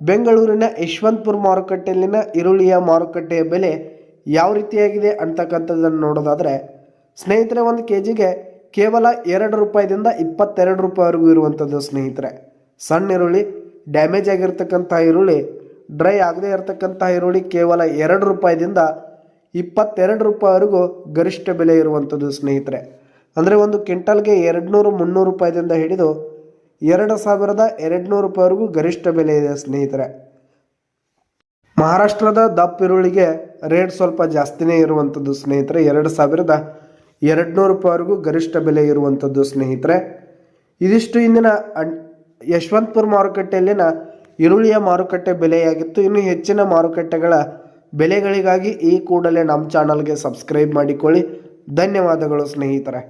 ಬೆಂಗಳೂರಿನ ಯಶವಂತಪುರ ಮಾರುಕಟ್ಟೆಯಲ್ಲಿನ ಈರುಳ್ಳಿಯ ಮಾರುಕಟ್ಟೆಯ ಬೆಲೆ ಯಾವ ರೀತಿಯಾಗಿದೆ ಅಂತಕ್ಕಂಥದ್ದನ್ನು ನೋಡೋದಾದರೆ, ಸ್ನೇಹಿತರೆ, ಒಂದು ಕೆ ಜಿಗೆ ಕೇವಲ ಎರಡು ರೂಪಾಯಿದಿಂದ ಇಪ್ಪತ್ತೆರಡು ರೂಪಾಯಿವರೆಗೂ ಇರುವಂಥದ್ದು ಸ್ನೇಹಿತರೆ. ಸಣ್ಣ ಈರುಳ್ಳಿ ಡ್ಯಾಮೇಜ್ ಆಗಿರ್ತಕ್ಕಂಥ ಈರುಳ್ಳಿ ಡ್ರೈ ಆಗದೇ ಇರತಕ್ಕಂಥ ಈರುಳ್ಳಿ ಕೇವಲ ಎರಡು ರೂಪಾಯಿದಿಂದ ಇಪ್ಪತ್ತೆರಡು ರೂಪಾಯಿವರೆಗೂ ಗರಿಷ್ಠ ಬೆಲೆ ಇರುವಂಥದ್ದು ಸ್ನೇಹಿತರೆ. ಅಂದರೆ ಒಂದು ಕ್ವಿಂಟಲ್ಗೆ ಎರಡು ನೂರು ಮುನ್ನೂರು ರೂಪಾಯಿದಿಂದ ಹಿಡಿದು ಎರಡು ಸಾವಿರದ ಎರಡುನೂರು ರೂಪಾಯಿವರೆಗೂ ಗರಿಷ್ಠ ಬೆಲೆ ಇದೆ, ಸ್ನೇಹಿತರೆ. ಮಹಾರಾಷ್ಟ್ರದ ದಪ್ಪ ಈರುಳ್ಳಿಗೆ ರೇಟ್ ಸ್ವಲ್ಪ ಜಾಸ್ತಿನೇ ಇರುವಂಥದ್ದು, ಸ್ನೇಹಿತರೆ. ಎರಡು ಸಾವಿರದ ಎರಡುನೂರು ರೂಪಾಯಿವರೆಗೂ ಗರಿಷ್ಠ ಬೆಲೆ ಇರುವಂಥದ್ದು, ಸ್ನೇಹಿತರೆ. ಇದಿಷ್ಟು ಇಂದಿನ ಯಶವಂತಪುರ ಮಾರುಕಟ್ಟೆಯಲ್ಲಿನ ಈರುಳ್ಳಿಯ ಮಾರುಕಟ್ಟೆ ಬೆಲೆಯಾಗಿತ್ತು. ಇನ್ನು ಹೆಚ್ಚಿನ ಮಾರುಕಟ್ಟೆಗಳ ಬೆಲೆಗಳಿಗಾಗಿ ಈ ಕೂಡಲೇ ನಮ್ಮ ಚಾನಲ್ಗೆ ಸಬ್ಸ್ಕ್ರೈಬ್ ಮಾಡಿಕೊಳ್ಳಿ. ಧನ್ಯವಾದಗಳು, ಸ್ನೇಹಿತರೆ.